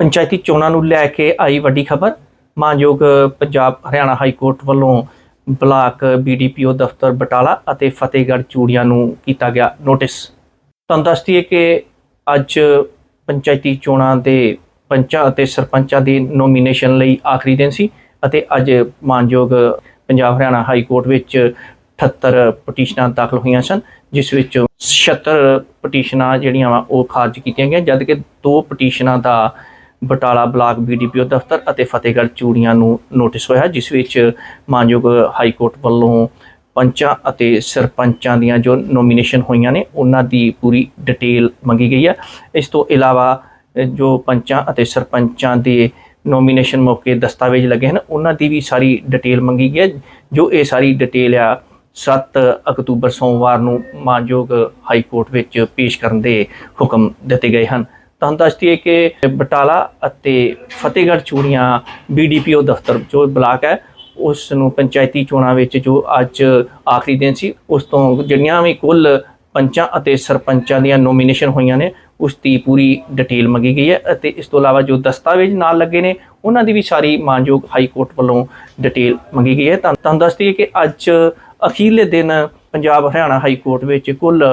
ਪੰਚਾਇਤੀ ਚੋਣਾਂ ਨੂੰ ਲੈ ਕੇ ਆਈ ਵੱਡੀ ਖਬਰ। ਮਾਨਯੋਗ ਪੰਜਾਬ ਹਰਿਆਣਾ ਹਾਈ ਕੋਰਟ ਵੱਲੋਂ ਬਲਾਕ ਬੀਡੀਪੀਓ ਦਫ਼ਤਰ ਬਟਾਲਾ ਅਤੇ ਫਤਿਹਗੜ੍ਹ ਚੂੜੀਆਂ ਨੂੰ ਕੀਤਾ ਗਿਆ ਨੋਟਿਸ। ਤੁਹਾਨੂੰ ਦੱਸਦੀ ਹੈ ਕਿ ਅੱਜ ਪੰਚਾਇਤੀ ਚੋਣਾਂ ਦੇ ਪੰਚਾਂ ਅਤੇ ਸਰਪੰਚਾਂ ਦੀ ਨੋਮੀਨੇਸ਼ਨ ਲਈ ਆਖਰੀ ਦਿਨ ਸੀ ਅਤੇ ਅੱਜ ਮਾਨਯੋਗ ਪੰਜਾਬ ਹਰਿਆਣਾ ਹਾਈ ਕੋਰਟ ਵਿੱਚ 78 ਪਟੀਸ਼ਨਾਂ ਦਾਖਲ ਹੋਈਆਂ ਸਨ, ਜਿਸ ਵਿੱਚ 76 ਪਟੀਸ਼ਨਾਂ ਜਿਹੜੀਆਂ ਵਾ ਉਹ ਖਾਰਜ ਕੀਤੀਆਂ ਗਈਆਂ ਜਦਕਿ ਦੋ ਪਟੀਸ਼ਨਾਂ ਦਾ ਬਟਾਲਾ ਬਲਾਕ ਬੀਡੀਪੀਓ ਦਫ਼ਤਰ ਅਤੇ ਫਤਿਹਗੜ੍ਹ ਚੂੜੀਆਂ ਨੂੰ ਨੋਟਿਸ ਹੋਇਆ, ਜਿਸ ਵਿੱਚ ਮਾਨਯੋਗ ਹਾਈ ਕੋਰਟ ਵੱਲੋਂ ਪੰਚਾਂ ਅਤੇ ਸਰਪੰਚਾਂ ਦੀਆਂ ਜੋ ਨੋਮੀਨੇਸ਼ਨ ਹੋਈਆਂ ਨੇ, ਉਹਨਾਂ ਦੀ ਪੂਰੀ ਡਿਟੇਲ ਮੰਗੀ ਗਈ ਹੈ। ਇਸ ਤੋਂ ਇਲਾਵਾ ਜੋ ਪੰਚਾਂ ਅਤੇ ਸਰਪੰਚਾਂ ਦੇ ਨੋਮੀਨੇਸ਼ਨ ਮੌਕੇ ਦਸਤਾਵੇਜ਼ ਲੱਗੇ ਹਨ, ਉਹਨਾਂ ਦੀ ਵੀ ਸਾਰੀ ਡਿਟੇਲ ਮੰਗੀ ਗਈ ਹੈ, ਜੋ ਇਹ ਸਾਰੀ ਡਿਟੇਲ ਆ 7 ਅਕਤੂਬਰ ਸੋਮਵਾਰ ਨੂੰ ਮਾਨਯੋਗ ਹਾਈ ਕੋਰਟ ਵਿੱਚ ਪੇਸ਼ ਕਰਨ ਦੇ ਹੁਕਮ ਦਿੱਤੇ ਗਏ ਹਨ। ਤੁਹਾਨੂੰ ਦੱਸ ਦਈਏ ਕਿ ਬਟਾਲਾ ਅਤੇ ਫਤਿਹਗੜ੍ਹ ਚੂੜੀਆਂ ਬੀਡੀਪੀਓ ਦਫ਼ਤਰ ਜੋ ਬਲਾਕ ਹੈ ਉਸ ਨੂੰ ਪੰਚਾਇਤੀ ਚੋਣਾਂ ਵਿੱਚ ਜੋ ਅੱਜ ਆਖਰੀ ਦਿਨ ਸੀ, ਉਸ ਤੋਂ ਜਿਹੜੀਆਂ ਵੀ ਕੁੱਲ ਪੰਚਾਂ ਅਤੇ ਸਰਪੰਚਾਂ ਦੀਆਂ ਨੋਮੀਨੇਸ਼ਨ ਹੋਈਆਂ ਨੇ, ਉਸ ਦੀ ਪੂਰੀ ਡਿਟੇਲ ਮੰਗੀ ਗਈ ਹੈ ਅਤੇ ਇਸ ਤੋਂ ਇਲਾਵਾ ਜੋ ਦਸਤਾਵੇਜ਼ ਨਾਲ ਲੱਗੇ ਨੇ, ਉਹਨਾਂ ਦੀ ਵੀ ਸਾਰੀ ਮਾਨਯੋਗ ਹਾਈ ਕੋਰਟ ਵੱਲੋਂ ਡਿਟੇਲ ਮੰਗੀ ਗਈ ਹੈ। ਤਾਂ ਤੁਹਾਨੂੰ ਦੱਸ ਦਈਏ ਕਿ ਅੱਜ ਅਖੀਰਲੇ ਦਿਨ ਪੰਜਾਬ ਹਰਿਆਣਾ ਹਾਈ ਕੋਰਟ ਵਿੱਚ ਕੁੱਲ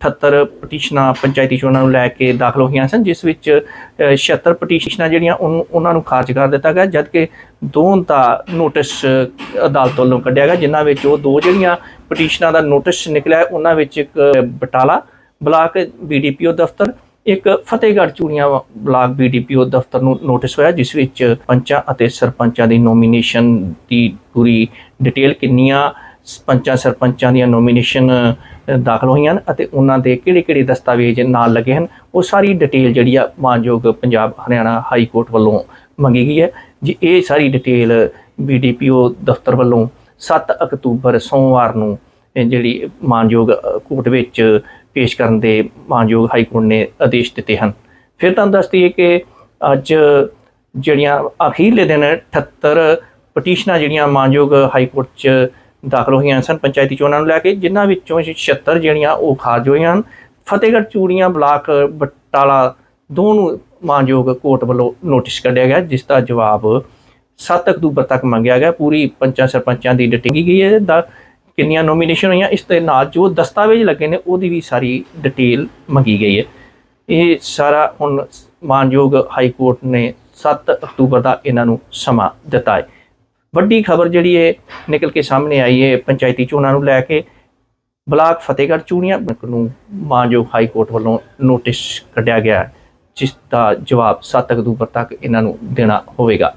78 ਪਟੀਸ਼ਨਾਂ ਪੰਚਾਇਤੀ ਚੋਣਾਂ ਨੂੰ ਲੈ ਕੇ ਦਾਖਲ ਹੋਈਆਂ ਸਨ ਜਿਸ ਵਿੱਚ ਅ, 76 ਪਟੀਸ਼ਨਾਂ ਜਿਹੜੀਆਂ ਉਹਨੂੰ- ਉਹਨਾਂ ਨੂੰ ਖਾਰਜ ਕਰ ਦਿੱਤਾ ਗਿਆ ਜਦਕਿ ਦੋ ਦਾ ਨੋਟਿਸ ਅਦਾਲਤ ਵੱਲੋਂ ਕੱਢਿਆ ਗਿਆ ਜਿਨ੍ਹਾਂ ਵਿੱਚ ਉਹ ਦੋ ਜਿਹੜੀਆਂ ਪਟੀਸ਼ਨਾਂ ਦਾ ਨੋਟਿਸ ਨਿਕਲਿਆ ਉਹਨਾਂ ਵਿੱਚ ਇੱਕ ਬਟਾਲਾ ਬਲਾਕ ਬੀਡੀਪੀਓ ਦਫ਼ਤਰ ਇੱਕ ਫਤਿਹਗੜ੍ਹ ਚੂੜੀਆਂ ਬਲਾਕ ਬੀਡੀਪੀਓ ਦਫ਼ਤਰ ਨੂੰ ਨੋਟਿਸ ਹੋਇਆ ਜਿਸ ਵਿੱਚ ਪੰਚਾਂ ਅਤੇ ਸਰਪੰਚਾਂ ਦੀ ਨੋਮੀਨੇਸ਼ਨ ਦੀ ਪੂਰੀ ਡਿਟੇਲ ਕਿੰਨੀਆਂ ਪੰਚਾਂ ਸਰਪੰਚਾਂ ਦੀਆਂ ਨੋਮੀਨੇਸ਼ਨ ਦਾਖਲ ਹੋਈਆਂ ਹਨ ਅਤੇ ਉਹਨਾਂ ਦੇ ਕਿਹੜੇ-ਕਿਹੜੇ ਦਸਤਾਵੇਜ਼ ਨਾਲ ਲੱਗੇ ਹਨ, ਉਹ ਸਾਰੀ ਡਿਟੇਲ ਜਿਹੜੀ ਆ ਮਾਨਯੋਗ ਪੰਜਾਬ ਹਰਿਆਣਾ ਹਾਈ ਕੋਰਟ ਵੱਲੋਂ ਮੰਗੀ ਗਈ ਹੈ। ਜੀ, ਇਹ ਸਾਰੀ ਡਿਟੇਲ ਬੀਡੀਪੀਓ ਦਫ਼ਤਰ ਵੱਲੋਂ 7 ਅਕਤੂਬਰ ਸੋਮਵਾਰ ਨੂੰ ਜਿਹੜੀ ਮਾਨਯੋਗ ਕੋਰਟ ਵਿੱਚ ਪੇਸ਼ ਕਰਨ ਦੇ ਮਾਨਯੋਗ ਹਾਈ ਕੋਰਟ ਨੇ ਆਦੇਸ਼ ਦਿੱਤੇ ਹਨ। ਫਿਰ ਤੁਹਾਨੂੰ ਦੱਸ ਦਈਏ ਕਿ ਅੱਜ ਜਿਹੜੀਆਂ ਅਖੀਰਲੇ ਦਿਨ 78 ਪਟੀਸ਼ਨਾਂ ਜਿਹੜੀਆਂ ਮਾਨਯੋਗ ਹਾਈ ਕੋਰਟ 'ਚ ਦਾਖਲ ਹੋਈਆਂ ਸਨ ਪੰਚਾਇਤੀ ਚੋਣਾਂ ਨੂੰ ਲੈ ਕੇ, ਜਿਨ੍ਹਾਂ ਵਿੱਚੋਂ 76 ਜਿਹੜੀਆਂ ਉਹ ਖਾਰਜ ਹੋਈਆਂ ਹਨ। ਫਤਿਹਗੜ੍ਹ ਚੂੜੀਆਂ ਬਲਾਕ ਬਟਾਲਾ ਦੋ ਨੂੰ ਮਾਨਯੋਗ ਕੋਰਟ ਵੱਲੋਂ ਨੋਟਿਸ ਕੱਢਿਆ ਗਿਆ, ਜਿਸ ਦਾ ਜਵਾਬ 7 ਅਕਤੂਬਰ ਤੱਕ ਮੰਗਿਆ ਗਿਆ। ਪੂਰੀ ਪੰਚਾਂ ਸਰਪੰਚਾਂ ਦੀ ਡਿਟੇਲ ਗਈ ਹੈ ਦਾ ਕਿੰਨੀਆਂ ਨੋਮੀਨੇਸ਼ਨ ਹੋਈਆਂ, ਇਸ ਦੇ ਨਾਲ ਜੋ ਦਸਤਾਵੇਜ਼ ਲੱਗੇ ਨੇ, ਉਹਦੀ ਵੀ ਸਾਰੀ ਡਿਟੇਲ ਮੰਗੀ ਗਈ ਹੈ। ਇਹ ਸਾਰਾ ਹੁਣ ਮਾਨਯੋਗ ਹਾਈ ਕੋਰਟ ਨੇ 7 ਅਕਤੂਬਰ ਦਾ ਇਹਨਾਂ ਨੂੰ ਸਮਾਂ ਦਿੱਤਾ ਹੈ। ਵੱਡੀ ਖਬਰ ਜਿਹੜੀ ਹੈ ਨਿਕਲ ਕੇ ਸਾਹਮਣੇ ਆਈ ਹੈ, ਪੰਚਾਇਤੀ ਚੋਣਾਂ ਨੂੰ ਲੈ ਕੇ ਬਲਾਕ ਫਤਿਹਗੜ੍ਹ ਚੂੜੀਆਂ ਨੂੰ ਮਾਨਯੋਗ ਹਾਈ ਕੋਰਟ ਵੱਲੋਂ ਨੋਟਿਸ ਕੱਢਿਆ ਗਿਆ, ਜਿਸ ਦਾ ਜਵਾਬ 7 ਅਕਤੂਬਰ ਤੱਕ ਇਹਨਾਂ ਨੂੰ ਦੇਣਾ ਹੋਵੇਗਾ।